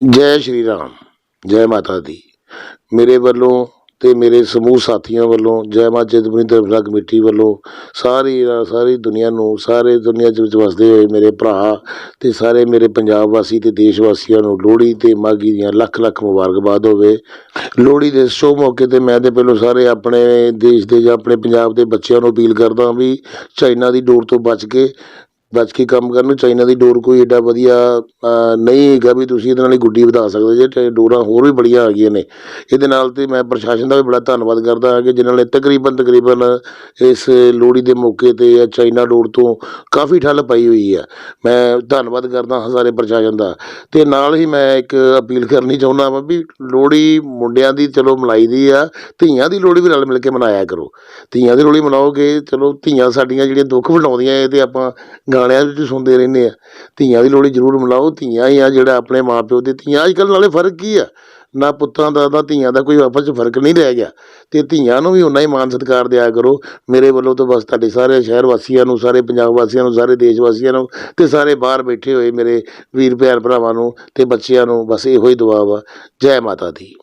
ਜੈ ਸ਼੍ਰੀ ਰਾਮ, ਜੈ ਮਾਤਾ ਦੀ। ਮੇਰੇ ਵੱਲੋਂ ਤੇ ਮੇਰੇ ਸਮੂਹ ਸਾਥੀਆਂ ਵੱਲੋਂ, ਜੈ ਮਾਂ ਚਿੰਤਪੁਰਨੀ ਧਰਮਸ਼ਾਲਾ ਕਮੇਟੀ ਵੱਲੋਂ ਸਾਰੀ ਸਾਰੀ ਦੁਨੀਆ ਨੂੰ, ਸਾਰੇ ਦੁਨੀਆ ਦੇ ਵਿੱਚ ਵਸਦੇ ਹੋਏ ਮੇਰੇ ਭਰਾ ਤੇ ਸਾਰੇ ਮੇਰੇ ਪੰਜਾਬ ਵਾਸੀ ਤੇ ਦੇਸ਼ ਵਾਸੀਆਂ ਨੂੰ ਲੋਹੜੀ ਤੇ ਮਾਘੀ ਦੀਆਂ ਲੱਖ ਲੱਖ ਮੁਬਾਰਕਬਾਦ ਹੋਵੇ। ਲੋਹੜੀ ਦੇ ਸ਼ੁਭ ਮੌਕੇ ਤੇ ਮੈਂ ਤੇ ਪਹਿਲਾਂ ਸਾਰੇ ਆਪਣੇ ਦੇਸ਼ ਦੇ ਜਾਂ ਆਪਣੇ ਪੰਜਾਬ ਦੇ ਬੱਚਿਆਂ ਨੂੰ ਅਪੀਲ ਕਰਦਾ ਵੀ ਚਾਈਨਾ ਦੀ ਡੋਰ ਤੋਂ ਬਚ ਕੇ ਬਚ ਕੇ ਕੰਮ ਕਰਨ ਚਾਈਨਾ ਦੀ ਡੋਰ ਕੋਈ ਏਡਾ ਵਧੀਆ ਨਹੀਂ ਹੈਗਾ ਵੀ ਤੁਸੀਂ ਇਹਦੇ ਨਾਲ ਹੀ ਗੁੱਡੀ ਵਧਾ ਸਕਦੇ ਜੇ ਤੇ ਡੋਰਾਂ ਹੋਰ ਵੀ ਬੜੀਆਂ ਆ ਗਈਆਂ ਨੇ, ਇਹਦੇ ਨਾਲ ਤੇ ਮੈਂ ਪ੍ਰਸ਼ਾਸਨ ਦਾ ਵੀ ਬੜਾ ਧੰਨਵਾਦ ਕਰਦਾ ਹਾਂ ਕਿ ਜਿਨ੍ਹਾਂ ਨੇ ਤਕਰੀਬਨ ਤਕਰੀਬਨ ਇਸ ਲੋਹੜੀ ਦੇ ਮੌਕੇ ਤੇ ਇਹ ਚਾਈਨਾ ਡੋਰ ਤੋਂ ਕਾਫੀ ਠੱਲ ਪਾਈ ਹੋਈ ਹੈ ਮੈਂ ਧੰਨਵਾਦ ਕਰਦਾ ਹਾਂ ਸਾਰੇ ਪ੍ਰਸ਼ਾਸਨ ਦਾ। ਤੇ ਨਾਲ ਹੀ ਮੈਂ ਇੱਕ ਅਪੀਲ ਕਰਨੀ ਚਾਹੁੰਦਾ ਹਾਂ ਵੀ ਲੋਹੜੀ ਮੁੰਡਿਆਂ ਦੀ ਚਲੋ ਮਨਾਈ ਦੀ ਆ, ਧੀਆਂ ਦੀ ਲੋਹੜੀ ਵੀ ਰਲ ਮਿਲ ਕੇ ਮਨਾਇਆ ਕਰੋ। ਧੀਆਂ ਦੀ ਲੋਹੜੀ ਮਨਾਓਗੇ, ਚਲੋ ਧੀਆਂ ਸਾਡੀਆਂ ਜਿਹੜੀਆਂ ਦੁੱਖ ਵੰਡਾਉਂਦੀਆਂ, ਇਹ ਤੇ ਆਪਾਂ ਗਾਣਿਆਂ ਵਿੱਚ ਸੁਣਦੇ ਰਹਿੰਦੇ ਆ। ਧੀਆਂ ਦੀ ਲੋਹੜੀ ਜ਼ਰੂਰ ਮਨਾਓ। ਧੀਆਂ ਹੀ ਆ ਜਿਹੜਾ ਆਪਣੇ ਮਾਪਿਓ ਦੇ। ਧੀਆਂ ਅੱਜ ਕੱਲ੍ਹ ਨਾਲੇ ਫ਼ਰਕ ਕੀ ਆ? ਨਾ ਪੁੱਤਾਂ ਦਾ, ਨਾ ਧੀਆਂ ਦਾ ਕੋਈ ਆਪਸ 'ਚ ਫ਼ਰਕ ਨਹੀਂ ਰਹਿ ਗਿਆ। ਤੇ ਧੀਆਂ ਨੂੰ ਵੀ ਉਨਾ ਹੀ ਮਾਣ ਸਤਿਕਾਰ ਦਿਆ ਕਰੋ। ਮੇਰੇ ਵੱਲੋਂ ਤਾਂ ਬਸ ਤੁਹਾਡੇ ਸਾਰੇ ਸ਼ਹਿਰ ਵਾਸੀਆਂ ਨੂੰ, ਸਾਰੇ ਪੰਜਾਬ ਵਾਸੀਆਂ ਨੂੰ, ਸਾਰੇ ਦੇਸ਼ ਵਾਸੀਆਂ ਨੂੰ ਤੇ ਸਾਰੇ ਬਾਹਰ ਬੈਠੇ ਹੋਏ ਮੇਰੇ ਵੀਰ ਭੈਣ ਭਰਾਵਾਂ ਨੂੰ ਤੇ ਬੱਚਿਆਂ ਨੂੰ ਬਸ ਇਹੋ ਹੀ ਦੁਆ ਵਾ। ਜੈ ਮਾਤਾ ਦੀ।